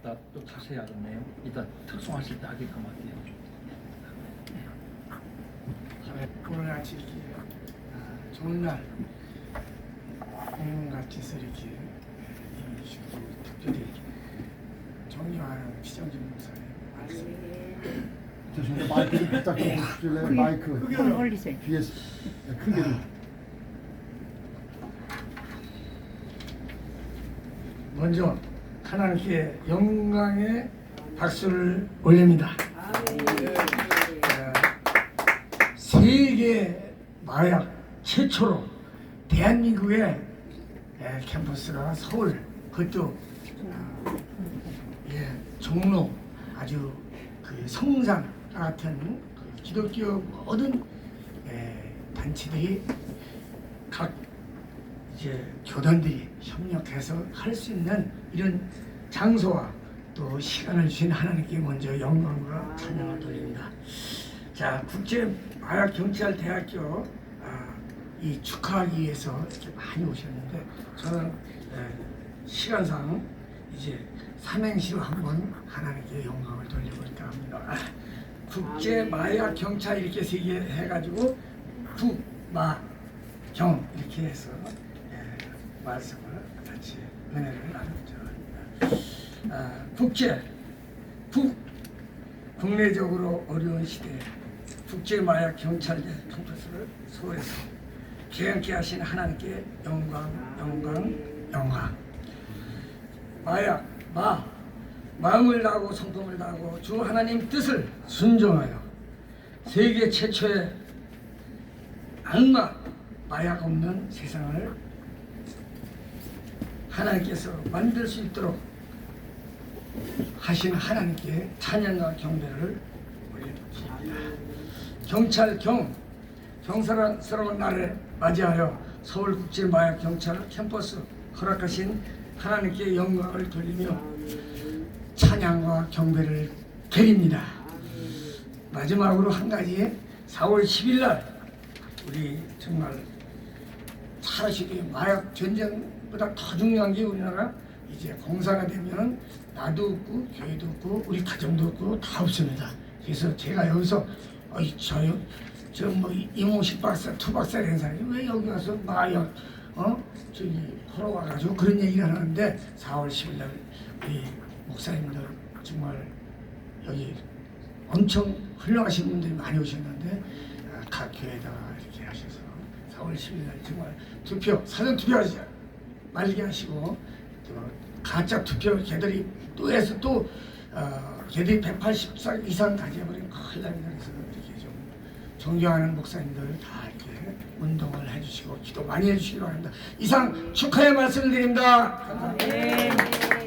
이따 또 다시 해야겠네요. 이따 특송하실 때 하게끔 할게요. 오늘 같이 이렇게 아, 좋은 날 공문같이서 이렇게 임해주시고 특별히 존경하는 피정진 목사님 말씀 죄송합니다. 마이크 좀 살짝 좀 보실래요? 마이크 손 올리세요. 뒤에서 크게 좀. 먼저 하나님께 영광의 박수를 올립니다. 어, 세계 마약 최초로 대한민국의 에, 캠퍼스가 서울 그것도 어, 예, 종로 아주 그 성산 같은 그 기독교 모든 에, 단체들이 각 이제 교단들이 협력해서 할 수 있는 이런 장소와 또 시간을 주신 하나님께 먼저 영광과 찬양을 돌립니다. 자, 국제 마약 경찰 대학교 아, 이 축하하기 위해서 이렇게 많이 오셨는데 저는 에, 시간상 이제 삼행시로 한번 하나님께 영광을 돌려볼까 합니다. 아, 국제 마약 경찰 이렇게 세 개 해가지고 국마 경 이렇게 해서 에, 말씀을 같이 은혜를 합니다. 아, 국제 국 국내적으로 어려운 시대에 국제 마약 경찰대 캠퍼스를 서울에서 개연케 하신 하나님께 영광, 영광, 영광. 마약, 마, 마음을 다하고 성품을 다하고 주 하나님 뜻을 순종하여 세계 최초의 악마, 마약 없는 세상을 하나님께서 만들 수 있도록 하신 하나님께 찬양과 경배를 올려드립니다. 경찰 경 경사스러운 날을 맞이하여 서울국제마약경찰 캠퍼스 허락하신 하나님께 영광을 돌리며 찬양과 경배를 드립니다. 마지막으로 한 가지 4월 10일 날 우리 정말 사실이 마약 전쟁보다 더 중요한 게 우리나라 이제 공사가 되면 나도 없고 교회도 없고 우리 가정도 없고 다 없습니다. 그래서 제가 여기서 어이 저요 저뭐 이모식 박사 투 박사 된 사람이 왜 여기 와서 마약 어 저기 하러 와가지고 그런 얘기를 하는데 4월 10일 날 우리 목사님들 정말 여기 엄청 훌륭하신 분들이 많이 오셨는데 아, 각 교회에다가 이렇게 하셔서 4월 10일 날 정말 투표 사전 투표하지 말게 하시고 또 가짜 투표 걔들이 또 해서 또 어, 걔들이 180살 이상 가져버리면 큰일 납니다. 그래서 이렇게 좀 존경하는 목사님들 다 이렇게 운동을 해주시고 기도 많이 해주시기 바랍니다. 이상 축하의 말씀을 드립니다. 감사합니다. 네.